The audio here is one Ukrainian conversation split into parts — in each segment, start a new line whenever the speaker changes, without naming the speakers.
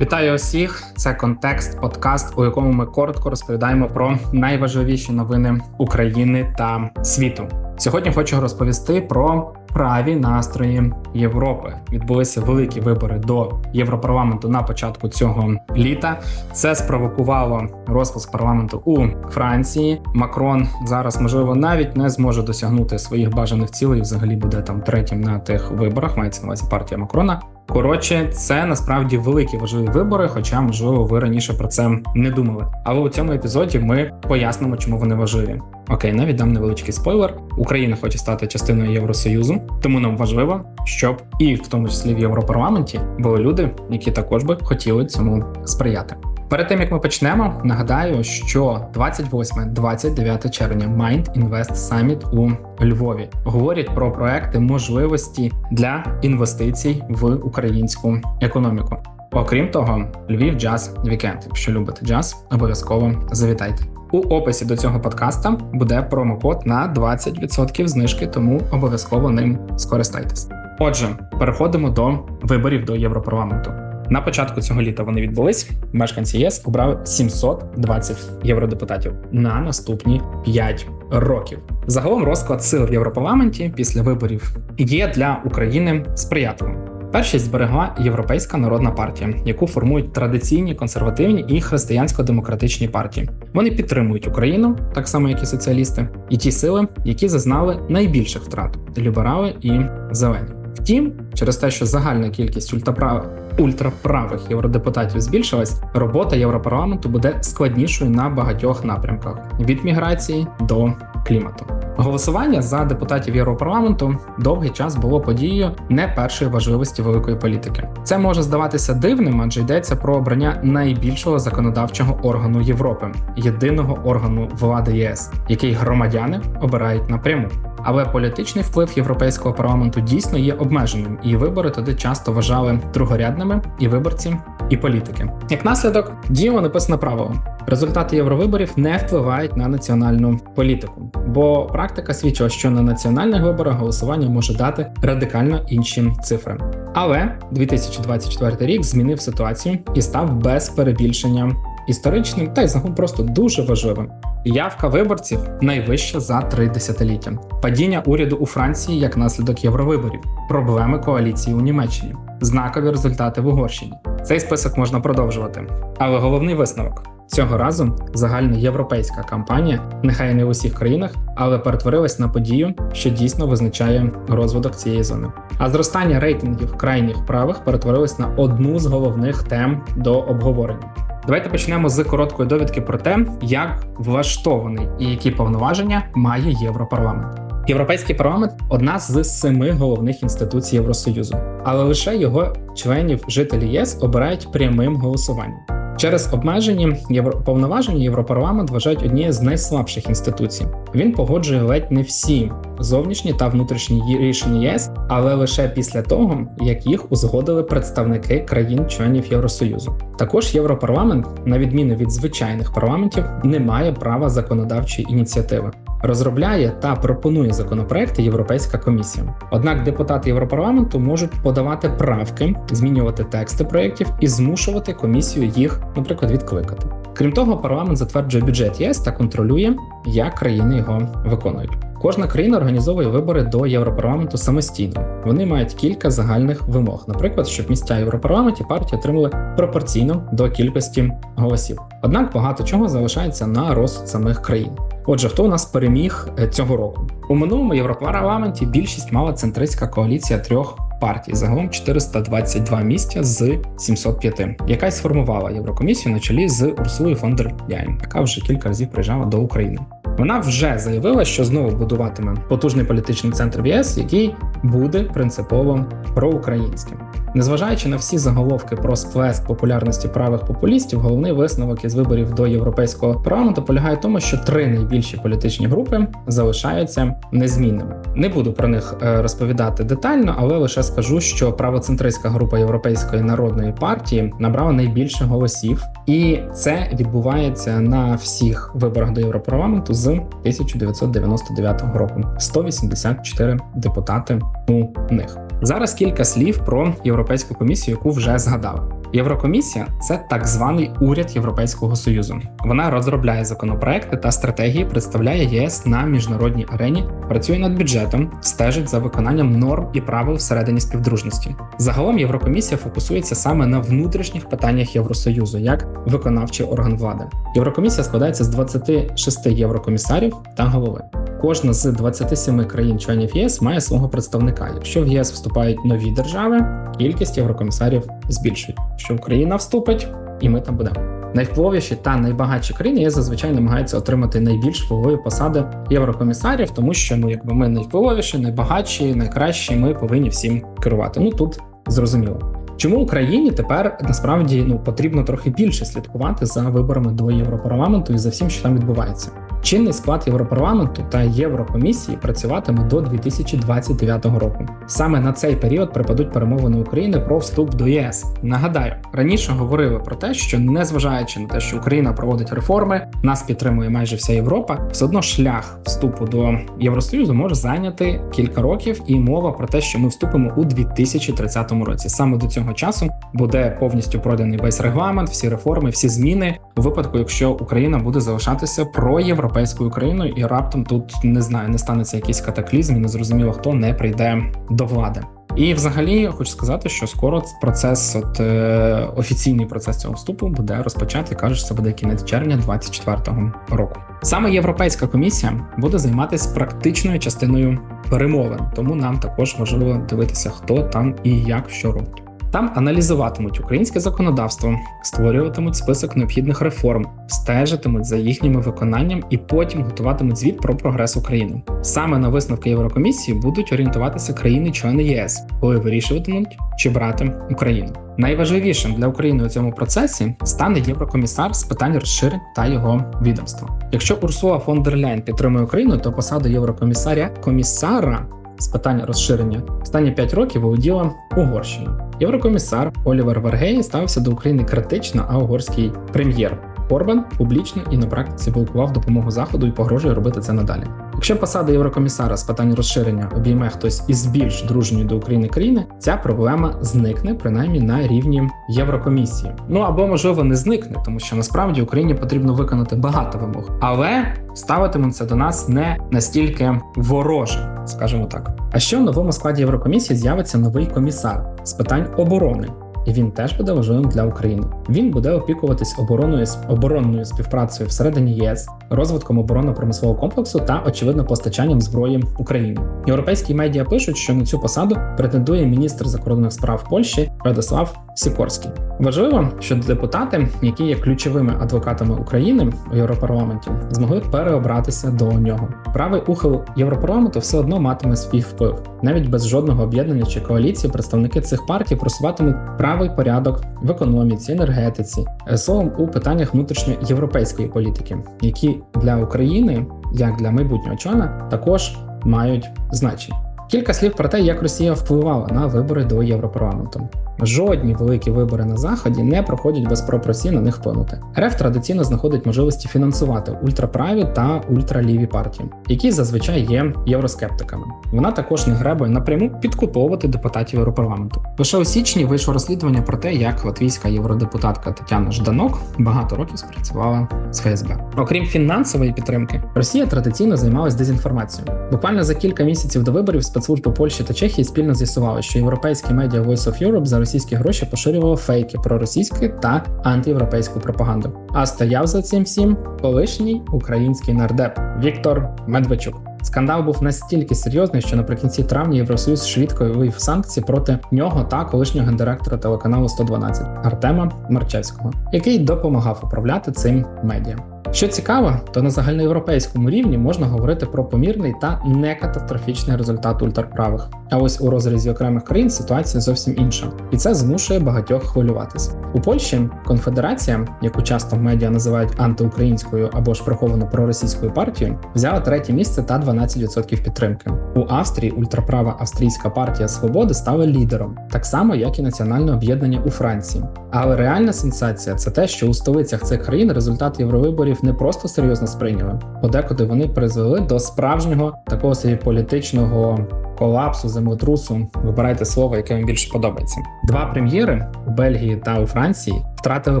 Вітаю усіх! Це контекст подкаст, у якому ми коротко розповідаємо про найважливіші новини України та світу. Сьогодні хочу розповісти про праві настрої Європи. Відбулися великі вибори до Європарламенту на початку цього літа. Це спровокувало розпуск парламенту у Франції. Макрон зараз можливо навіть не зможе досягнути своїх бажаних цілей. Взагалі буде там третім на тих виборах. Мається на увазі партія Макрона. Коротше, це насправді великі важливі вибори, хоча можливо ви раніше про це не думали. Але у цьому епізоді ми пояснимо, чому вони важливі. Окей, навіть дам невеличкий спойлер. Україна хоче стати частиною Євросоюзу, тому нам важливо, щоб і в тому числі в Європарламенті були люди, які також би хотіли цьому сприяти. Перед тим як ми почнемо, нагадаю, що 28-29 червня Mind Invest Summit у Львові говорять про проекти можливості для інвестицій в українську економіку. Окрім того, Львів Джаз Вікенд. Якщо любите джаз, обов'язково завітайте. У описі до цього подкаста буде промокод на 20% знижки, тому обов'язково ним скористайтесь. Отже, переходимо до виборів до Європарламенту. На початку цього літа вони відбулись. Мешканці ЄС обрали 720 євродепутатів на наступні 5 років. Загалом розклад сил в Європарламенті після виборів є для України сприятливим. Першість зберегла Європейська народна партія, яку формують традиційні консервативні і християнсько-демократичні партії. Вони підтримують Україну, так само як і соціалісти, і ті сили, які зазнали найбільших втрат ліберали і зелені. Втім, через те, що загальна кількість ультраправ... ультраправих євродепутатів збільшилась, робота Європарламенту буде складнішою на багатьох напрямках від міграції до клімату. Голосування за депутатів Європарламенту довгий час було подією не першої важливості великої політики. Це може здаватися дивним, адже йдеться про обрання найбільшого законодавчого органу Європи, єдиного органу влади ЄС, який громадяни обирають напряму. Але політичний вплив європейського парламенту дійсно є обмеженим, і вибори туди часто вважали другорядними і виборці, і політики. Як наслідок, діяло написано правило: результати євровиборів не впливають на національну політику, бо практика свідчила, що на національних виборах голосування може дати радикально інші цифри. Але 2024 рік змінив ситуацію і став без перебільшення історичним та й загалом просто дуже важливим. Явка виборців найвища за три десятиліття. Падіння уряду у Франції як наслідок євровиборів, проблеми коаліції у Німеччині, знакові результати в Угорщині. Цей список можна продовжувати. Але головний висновок цього разу загальна європейська кампанія, нехай не в усіх країнах, але перетворилась на подію, що дійсно визначає розвиток цієї зони. А зростання рейтингів крайніх правих перетворилось на одну з головних тем до обговорення. Давайте почнемо з короткої довідки про те, як влаштований і які повноваження має Європарламент. Європейський парламент одна з семи головних інституцій Євросоюзу, але лише його членів жителі ЄС обирають прямим голосуванням. Через обмежені повноваження Європарламент вважають однією з найслабших інституцій. Він погоджує ледь не всі зовнішні та внутрішні рішення ЄС, але лише після того, як їх узгодили представники країн-членів Євросоюзу. Також Європарламент, на відміну від звичайних парламентів, не має права законодавчої ініціативи. Розробляє та пропонує законопроекти Європейська комісія. Однак депутати Європарламенту можуть подавати правки, змінювати тексти проєктів і змушувати комісію їх, наприклад, відкликати. Крім того, парламент затверджує бюджет ЄС та контролює, як країни його виконують. Кожна країна організовує вибори до Європарламенту самостійно. Вони мають кілька загальних вимог, наприклад, щоб місця в Європарламенті партії отримали пропорційно до кількості голосів. Однак багато чого залишається на розсуд самих країн. Отже, хто у нас переміг цього року? У минулому Європарламенті більшість мала центристська коаліція трьох партій, загалом 422 місця з 705, яка сформувала Єврокомісію на чолі з Урсулою фон дер Ляєн, яка вже кілька разів приїжджала до України. Вона вже заявила, що знову будуватиме потужний політичний центр в ЄС, який буде принципово проукраїнським. Незважаючи на всі заголовки про сплеск популярності правих популістів, головний висновок із виборів до європейського парламенту полягає в тому, що три найбільші політичні групи залишаються незмінними. Не буду про них розповідати детально, але лише скажу, що правоцентристська група Європейської народної партії набрала найбільше голосів, і це відбувається на всіх виборах до Європарламенту з 1999 року. 184 депутати у них. Зараз кілька слів про європейську комісію, яку вже згадав. Єврокомісія це так званий уряд Європейського союзу. Вона розробляє законопроекти та стратегії, представляє ЄС на міжнародній арені, працює над бюджетом, стежить за виконанням норм і правил всередині співдружності. Загалом Єврокомісія фокусується саме на внутрішніх питаннях Євросоюзу як виконавчий орган влади. Єврокомісія складається з 26 єврокомісарів та голови. Кожна з 27 країн-членів ЄС має свого представника. Якщо в ЄС вступають нові держави, кількість єврокомісарів збільшують. Що Україна вступить, і ми там будемо. Найвпливовіші та найбагатші країни ЄС зазвичай намагаються отримати найбільш впливові посади єврокомісарів, тому що ну якби ми найвпливовіші, найбагатші, найкращі, ми повинні всім керувати. Ну тут зрозуміло. Чому Україні тепер насправді ну потрібно трохи більше слідкувати за виборами до Європарламенту і за всім, що там відбувається? Чинний склад Європарламенту та Єврокомісії працюватиме до 2029 року. Саме на цей період припадуть перемовини України про вступ до ЄС. Нагадаю, раніше говорили про те, що незважаючи на те, що Україна проводить реформи, нас підтримує майже вся Європа. Все одно шлях вступу до Євросоюзу може зайняти кілька років, і мова про те, що ми вступимо у 2030 році. Саме до цього часу буде повністю проданий весь регламент, всі реформи, всі зміни у випадку, якщо Україна буде залишатися про європейською країною, і раптом тут не знаю, не станеться якийсь катаклізм, і не зрозуміло хто не прийде до влади. І, взагалі, хочу сказати, що скоро процес, от е, офіційний процес цього вступу буде розпочати. кажуть, це буде кінець червня 2024 року. Саме Європейська комісія буде займатися практичною частиною перемовин, тому нам також важливо дивитися, хто там і як що робить. Там аналізуватимуть українське законодавство, створюватимуть список необхідних реформ, стежитимуть за їхнім виконанням і потім готуватимуть звіт про прогрес України. Саме на висновки Єврокомісії будуть орієнтуватися країни-члени ЄС, коли вирішуватимуть, чи брати Україну. Найважливішим для України у цьому процесі стане єврокомісар з питань розширень та його відомства. Якщо Урсула фон дер Ляйн підтримує Україну, то посаду єврокомісаря комісара з питань розширення останні 5 років володіла Угорщина. Єврокомісар Олівер Варгей ставився до України критично, а угорський прем'єр Орбан публічно і на практиці блокував допомогу заходу і погрожує робити це надалі. Якщо посада єврокомісара з питань розширення обійме хтось із більш дружньої до України країни, ця проблема зникне принаймні на рівні Єврокомісії. Ну або можливо не зникне, тому що насправді Україні потрібно виконати багато вимог, але ставитимуться до нас не настільки вороже, скажімо так. А ще в новому складі Єврокомісії з'явиться новий комісар з питань оборони і він теж буде важливим для України. Він буде опікуватись обороною оборонною співпрацею всередині ЄС, розвитком оборонно-промислового комплексу та очевидно постачанням зброї Україні. Європейські медіа пишуть, що на цю посаду претендує міністр закордонних справ Польщі Радослав Сікорський. Важливо, що депутати, які є ключовими адвокатами України у Європарламенті, змогли переобратися до нього. Правий ухил Європарламенту все одно матиме свій вплив. Навіть без жодного об'єднання чи коаліції представники цих партій просуватимуть правий порядок в економіці, енергетиці, е, словом у питаннях внутрішньоєвропейської політики, які для України, як для майбутнього члена, також мають значення. Кілька слів про те, як Росія впливала на вибори до Європарламенту. Жодні великі вибори на заході не проходять без Росії на них вплинути. РФ традиційно знаходить можливості фінансувати ультраправі та ультраліві партії, які зазвичай є євроскептиками. Вона також не гребує напряму підкуповувати депутатів Європарламенту. Лише у січні вийшло розслідування про те, як латвійська євродепутатка Тетяна Жданок багато років спрацювала з ФСБ. Окрім фінансової підтримки, Росія традиційно займалась дезінформацією. Буквально за кілька місяців до виборів спецслужби Польщі та Чехії спільно з'ясували, що європейські медіа Voice of Europe за російські гроші поширювало фейки про російську та антиєвропейську пропаганду. А стояв за цим всім колишній український нардеп Віктор Медведчук. Скандал був настільки серйозний, що наприкінці травня Євросоюз швидко вивів санкції проти нього та колишнього гендиректора телеканалу 112 Артема Марчевського, який допомагав управляти цим медіа. Що цікаво, то на загальноєвропейському рівні можна говорити про помірний та некатастрофічний результат ультраправих. А ось у розрізі окремих країн ситуація зовсім інша, і це змушує багатьох хвилюватися. У Польщі конфедерація, яку часто в медіа називають антиукраїнською або ж приховано проросійською партією, взяла третє місце та 12% підтримки. У Австрії ультраправа австрійська партія свободи стала лідером, так само як і національне об'єднання у Франції. Але реальна сенсація це те, що у столицях цих країн результат євровиборів не просто серйозно сприйняли, подекуди вони призвели до справжнього такого собі політичного колапсу, землетрусу. Вибирайте слово, яке вам більше подобається. Два прем'єри у Бельгії та у Франції втратили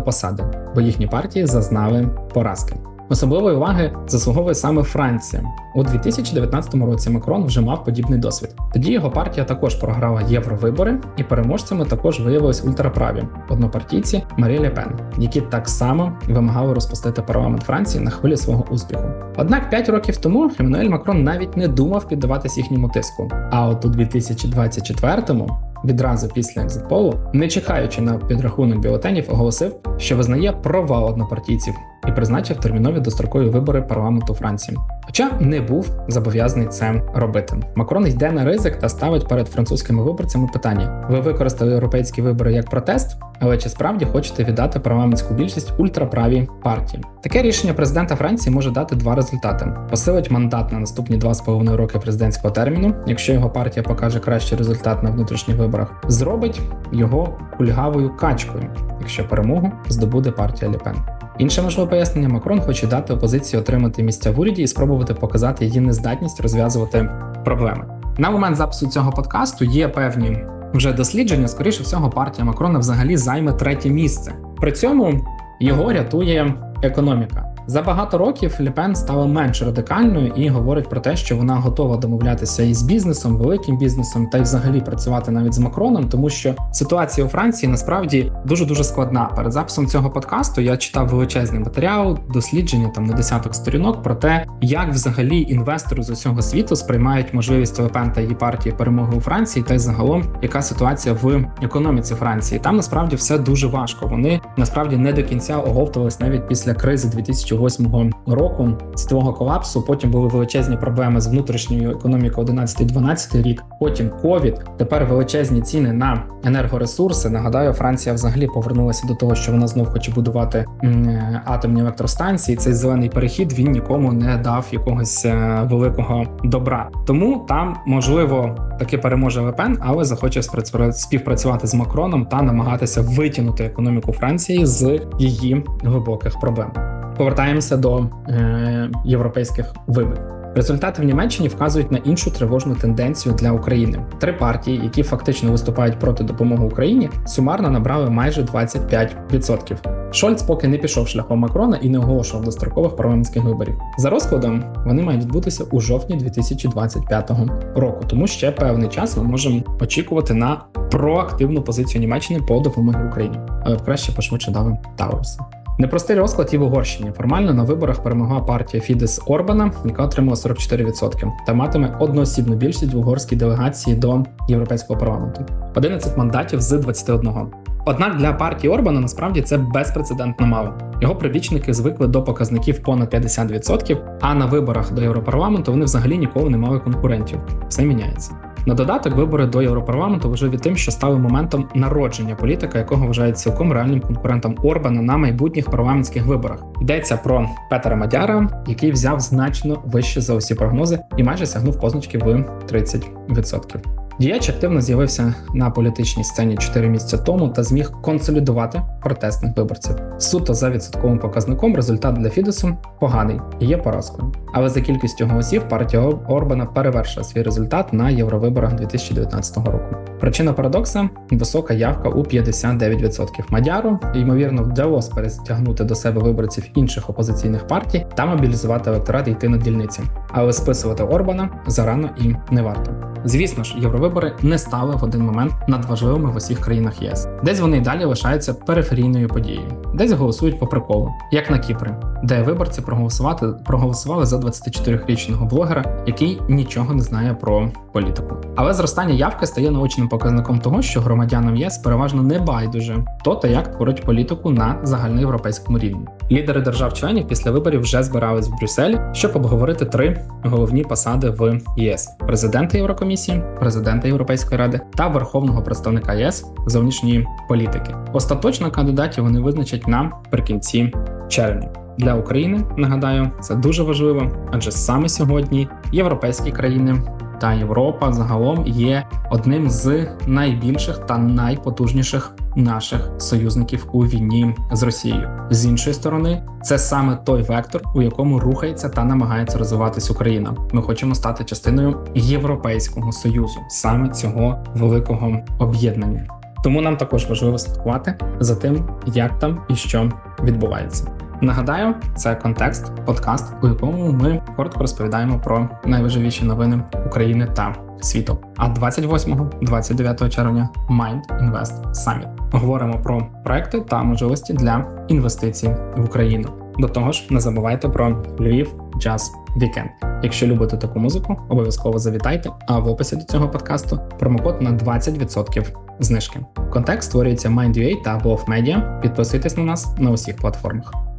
посади, бо їхні партії зазнали поразки. Особливої уваги заслуговує саме Франція. У 2019 році Макрон вже мав подібний досвід. Тоді його партія також програла євровибори, і переможцями також виявились ультраправі однопартійці Марі Ле Пен, які так само вимагали розпустити парламент Франції на хвилі свого успіху. Однак 5 років тому Еммануель Макрон навіть не думав піддаватись їхньому тиску. А от у 2024-му Відразу після екзитполу, не чекаючи на підрахунок бюлетенів, оголосив, що визнає провал однопартійців і призначив термінові дострокові вибори парламенту Франції. Хоча не був зобов'язаний це робити. Макрон йде на ризик та ставить перед французькими виборцями питання: ви використали європейські вибори як протест, але чи справді хочете віддати парламентську більшість ультраправій партії? Таке рішення президента Франції може дати два результати: посилить мандат на наступні два з половиною роки президентського терміну, якщо його партія покаже кращий результат на внутрішніх виборах, зробить його кульгавою качкою, якщо перемогу здобуде партія Ліпен. Інше можливе пояснення Макрон хоче дати опозиції отримати місця в уряді і спробувати показати її нездатність розв'язувати проблеми. На момент запису цього подкасту є певні вже дослідження. Скоріше всього, партія Макрона взагалі займе третє місце. При цьому його рятує економіка. За багато років Ліпен стала менш радикальною і говорить про те, що вона готова домовлятися із бізнесом, великим бізнесом, та й взагалі працювати навіть з Макроном, тому що ситуація у Франції насправді дуже дуже складна. Перед записом цього подкасту я читав величезний матеріал, дослідження там на десяток сторінок про те, як взагалі інвестори з усього світу сприймають можливість Лепен та її партії перемоги у Франції, та й загалом яка ситуація в економіці Франції. Там насправді все дуже важко. Вони насправді не до кінця оговтувались навіть після кризи 2000 2008 року світового колапсу. Потім були величезні проблеми з внутрішньою економікою 11-12 рік. Потім ковід. Тепер величезні ціни на енергоресурси. Нагадаю, Франція взагалі повернулася до того, що вона знов хоче будувати е, атомні електростанції. Цей зелений перехід він нікому не дав якогось е, великого добра. Тому там можливо таки переможе Лепен, але захоче співпрацювати з Макроном та намагатися витягнути економіку Франції з її глибоких проблем повертаємося до е, європейських виборів. Результати в Німеччині вказують на іншу тривожну тенденцію для України. Три партії, які фактично виступають проти допомоги Україні, сумарно набрали майже 25%. Шольц поки не пішов шляхом Макрона і не оголошував дострокових парламентських виборів. За розкладом вони мають відбутися у жовтні 2025 року. Тому ще певний час ми можемо очікувати на проактивну позицію Німеччини по допомогі Україні. Але краще пошвидше дали Тауруса. Непростий розклад і в Угорщині. Формально на виборах перемогла партія Фідес Орбана, яка отримала 44%, та матиме одноосібну більшість в угорській делегації до європейського парламенту. 11 мандатів з 21. Однак для партії Орбана насправді це безпрецедентно мало. Його прибічники звикли до показників понад 50%, а на виборах до Європарламенту вони взагалі ніколи не мали конкурентів. Все міняється. На додаток вибори до Європарламенту важливі тим, що стали моментом народження політика, якого вважають цілком реальним конкурентом Орбана на майбутніх парламентських виборах. Йдеться про Петера Мадяра, який взяв значно вище за усі прогнози і майже сягнув позначки в 30%. Діяч активно з'явився на політичній сцені 4 місяці тому та зміг консолідувати протестних виборців. Суто за відсотковим показником результат для Фідесу поганий і є поразкою. Але за кількістю голосів партія Орбана перевершила свій результат на євровиборах 2019 року. Причина парадокса висока явка у 59%. Мадяру ймовірно вдалося перестягнути до себе виборців інших опозиційних партій та мобілізувати електорат йти на дільниці. Але списувати Орбана зарано і не варто. Звісно ж, євровибори не стали в один момент надважливими в усіх країнах ЄС. Десь вони й далі лишаються периферійною подією, десь голосують по приколу, як на Кіпрі, де виборці проголосувати проголосували за 24-річного блогера, який нічого не знає про політику. Але зростання явки стає наочним показником того, що громадянам ЄС переважно не байдуже то та як творить політику на загальноєвропейському рівні. Лідери держав-членів після виборів вже збирались в Брюсселі, щоб обговорити три головні посади в ЄС: президента Єврокомісії, президента Європейської ради та верховного представника ЄС зовнішньої політики. Остаточно кандидатів вони визначать наприкінці червня. Для України нагадаю, це дуже важливо, адже саме сьогодні європейські країни та Європа загалом є одним з найбільших та найпотужніших наших союзників у війні з Росією. З іншої сторони, це саме той вектор, у якому рухається та намагається розвиватись Україна. Ми хочемо стати частиною Європейського союзу, саме цього великого об'єднання. Тому нам також важливо слідкувати за тим, як там і що відбувається. Нагадаю, це контекст, подкаст, у якому ми коротко розповідаємо про найважливіші новини України та світу. А 28-29 червня Mind Invest Summit. Говоримо про проекти та можливості для інвестицій в Україну. До того ж, не забувайте про Львів Jazz Weekend. Якщо любите таку музику, обов'язково завітайте. А в описі до цього подкасту промокод на 20% знижки. Контекст створюється Mind.ua та Wolf Media. Підписуйтесь на нас на усіх платформах.